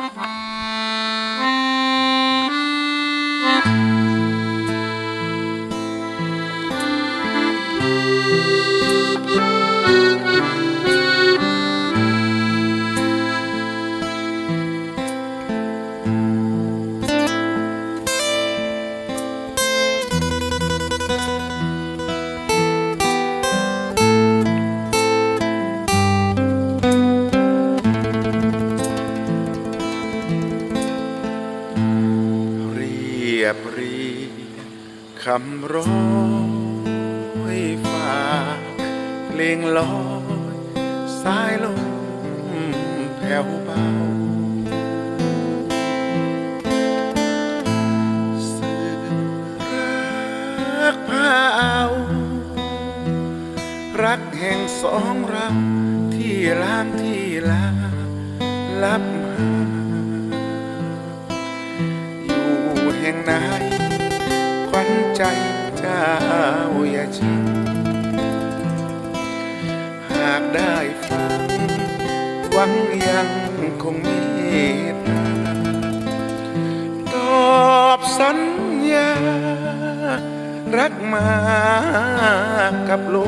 เยบเรียงคำร้อยฝากเพลงลอยสายลมแผ่วเบาสื่อรักพาเอารักแห่งสองเราที่ล้างที่ลาลับ งไหนขวัญใจเจ้าอย่าชิงหากได้ฟังหวังยังคงมีตาตอบสัญญา รักมากับลก